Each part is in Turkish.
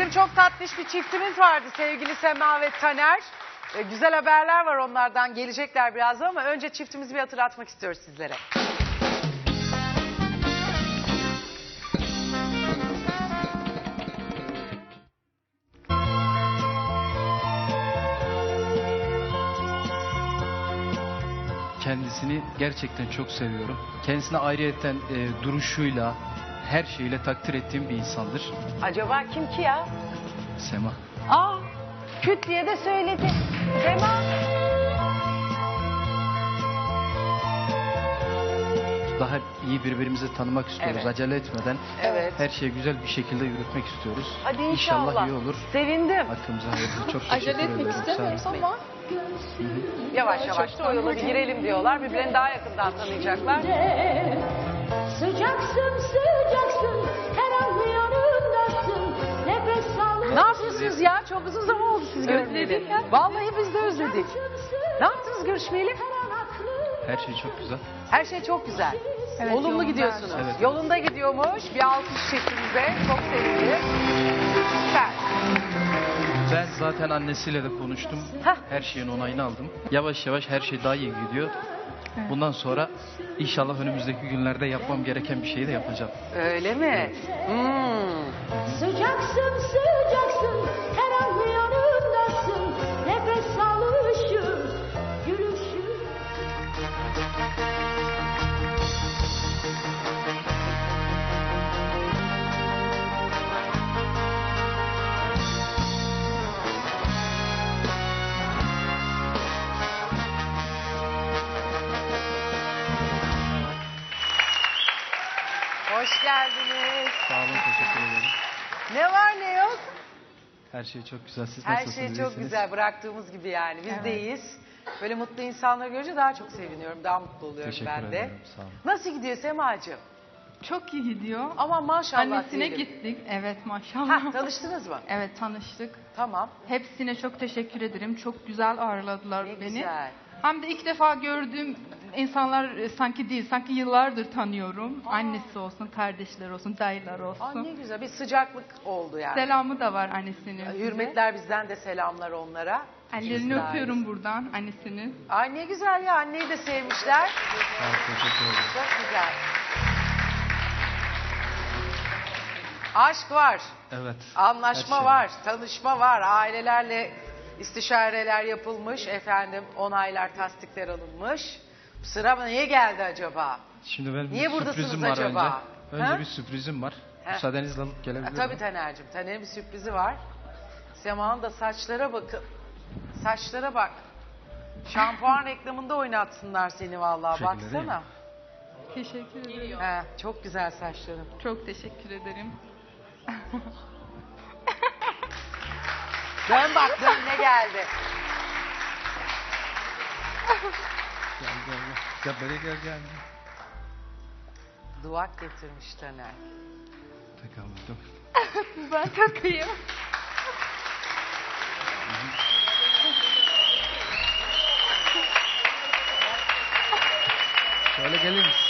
Bizim çok tatlış bir çiftimiz vardı sevgili Sema ve Taner. Ee, güzel haberler var onlardan gelecekler birazdan ama önce çiftimizi bir hatırlatmak istiyoruz sizlere. Kendisini gerçekten çok seviyorum. Kendisine ayrıyeten e, duruşuyla, her şeyle takdir ettiğim bir insandır. Acaba kim ki ya? Sema. Aa, küt diye de söyledi. Sema. Daha iyi birbirimizi tanımak istiyoruz. Evet. Acele etmeden Evet. her şeyi güzel bir şekilde yürütmek istiyoruz. Hadi inşallah. iyi olur. Sevindim. Hakkımıza hayırlı. Çok teşekkür Acele etmek. Sağ olun. istemiyoruz ama Yavaş yavaş da o yola bir girelim diyorlar. Birbirlerini daha yakından tanıyacaklar. Sıcaksın sıcaksın her an yanımdasın nefes alır. Ne yapıyorsunuz ya? Çok uzun zaman oldu siz görmeyeli. Vallahi biz de özledik. Ne yaptınız görüşmeyeli? Her şey çok güzel. Her şey çok güzel. Evet, Olumlu yolunda gidiyorsunuz. şey. Evet. Yolunda gidiyormuş. Bir alkış çiftimize. Çok sevindim. Süper. Ben zaten annesiyle de konuştum. Hah. Her şeyin onayını aldım. Yavaş yavaş her şey daha iyi gidiyor. Bundan sonra inşallah önümüzdeki günlerde yapmam gereken bir şeyi de yapacağım. Öyle mi? Hmm. Sıcaksın sıcaksın her Ne var ne yok? Her şey çok güzel. Siz Her nasılsınız? şey çok iyisiniz? güzel. Bıraktığımız gibi yani. Biz de iyiyiz. Böyle mutlu insanları görünce daha çok seviniyorum. Daha mutlu oluyorum Teşekkür ben de. ederim, sağ olun. Nasıl gidiyor Semacığım? çok iyi gidiyor. Ama maşallah Annesine diyelim. gittik. Evet maşallah. Hah, tanıştınız mı? Evet tanıştık. Tamam. Hepsine çok teşekkür ederim. Çok güzel ağırladılar Ne beni. güzel. Hem de ilk defa gördüğüm insanlar e, sanki değil, sanki yıllardır tanıyorum. Annesi olsun, kardeşler olsun, dayılar Aa, olsun. ne güzel bir sıcaklık oldu yani. Selamı da var annesinin. size. Hürmetler bizden de selamlar onlara. Ellerini Bizler. öpüyorum buradan annesinin. Ay ne güzel ya anneyi de sevmişler. Sağ teşekkür ederim. Çok güzel. Aşk var, Evet. anlaşma Her şey var, tanışma var. Ailelerle istişareler yapılmış. Efendim onaylar, tasdikler alınmış. Sıra mı niye geldi acaba? Şimdi benim Niye buradasınız var acaba? önce. Önce Ha? bir sürprizim var. Ha. Müsaadenizle alıp gelebilir miyim? tabii Taner'cim. Taner'in bir sürprizi var. Sema'nın da saçlara bakın. Saçlara bak. Şampuan reklamında oynatsınlar seni vallahi. Teşekkür ederim. Baksana. Teşekkür ederim. He, çok güzel saçların. Çok teşekkür ederim. Dön bak dön ne geldi. Gel gel gel. Gel böyle gel gel. Duvak getirmiş Taner. Takalım dur. Ben takayım. Şöyle gelir misin?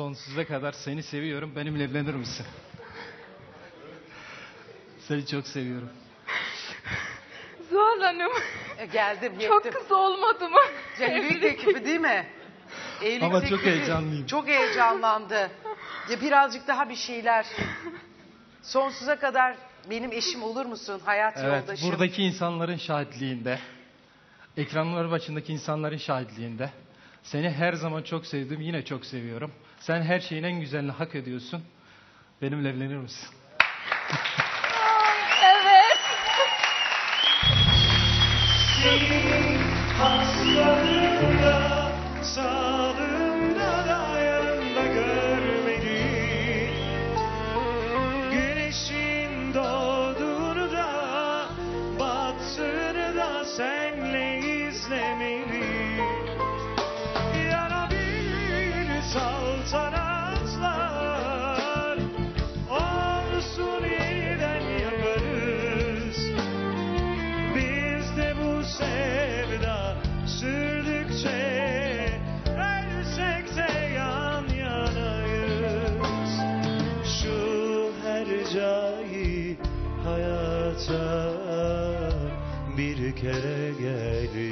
Sonsuza kadar seni seviyorum. Benimle evlenir misin? Seni çok seviyorum. Zuhal Hanım. E, geldim Çok yettim. kısa olmadı mı? Evlilik teklifi değil mi? Evlilik Ama çok heyecanlıyım. Çok heyecanlandı. Ya birazcık daha bir şeyler. Sonsuza kadar benim eşim olur musun? Hayat Evet, yoldaşım. buradaki insanların şahitliğinde, ekranlar başındaki insanların şahitliğinde seni her zaman çok sevdim, yine çok seviyorum. Sen her şeyin en güzelini hak ediyorsun. Benimle evlenir misin? Evet. Haslarında, sağlığında da yanında görmedim Güneşin doğduğunu da, battığını da senle izlemedim saltanatlar olsun yeniden yaparız. Biz de bu sevda sürdükçe ölsek de yan yanayız. Şu hercai hayata bir kere gelir.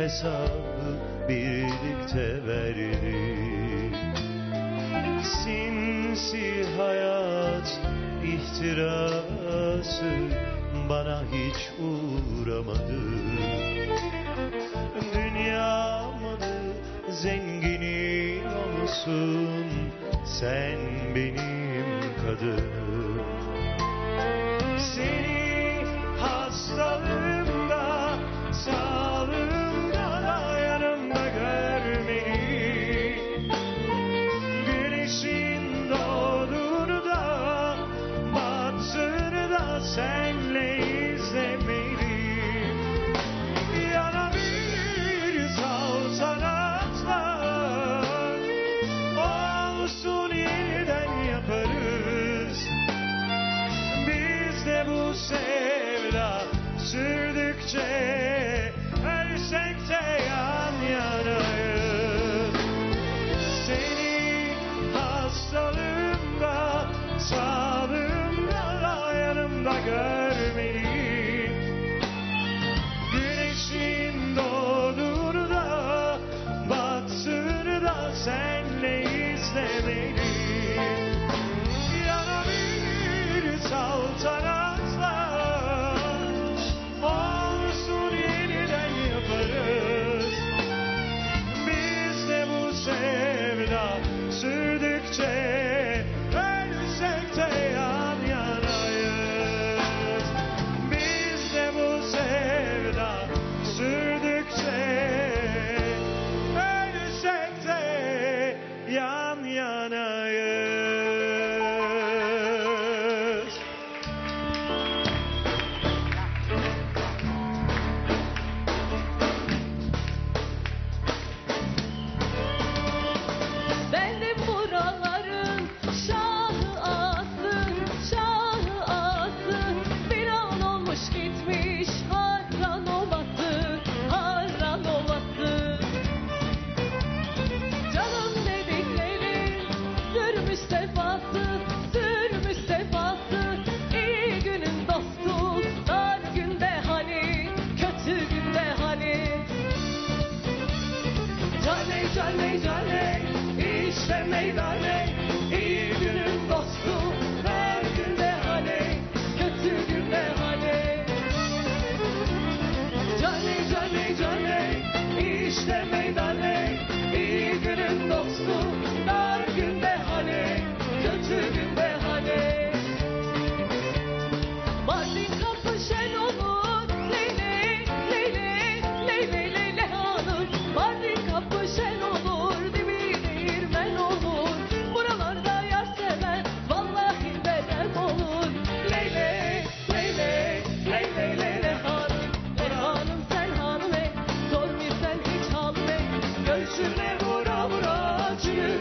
hesabı birlikte verdik. Sinsi hayat ihtirası bana hiç uğramadı. Dünya Dünyamın zengini olsun sen benim kadınım. Seni Sein Thursday, baby.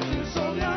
so Sonia.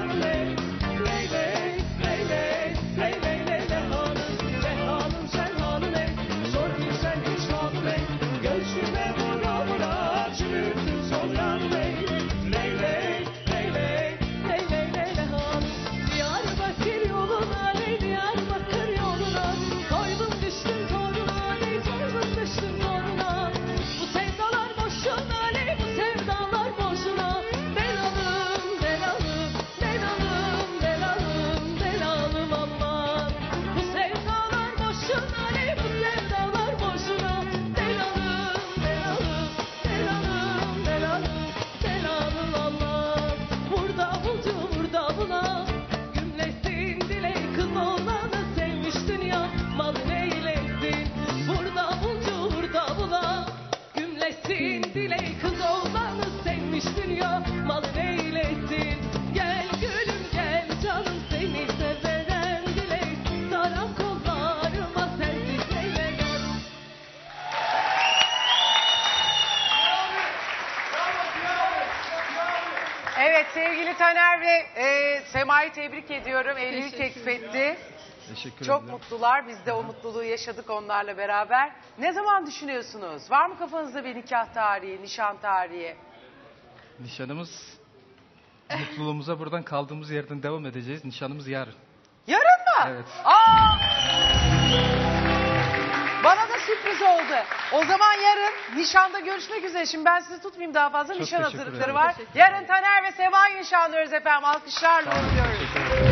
e, Sema'yı tebrik ediyorum. Evlilik teklif etti. Teşekkür Çok ederim. mutlular. Biz de o mutluluğu yaşadık onlarla beraber. Ne zaman düşünüyorsunuz? Var mı kafanızda bir nikah tarihi, nişan tarihi? Nişanımız mutluluğumuza buradan kaldığımız yerden devam edeceğiz. Nişanımız yarın. Yarın mı? Evet. Aa! Sürpriz oldu. O zaman yarın nişanda görüşmek üzere. Şimdi ben sizi tutmayayım daha fazla. Çok Nişan hazırlıkları var. Yarın Taner ve Seva'yı nişanlıyoruz efendim. Alkışlarla uğurluyoruz.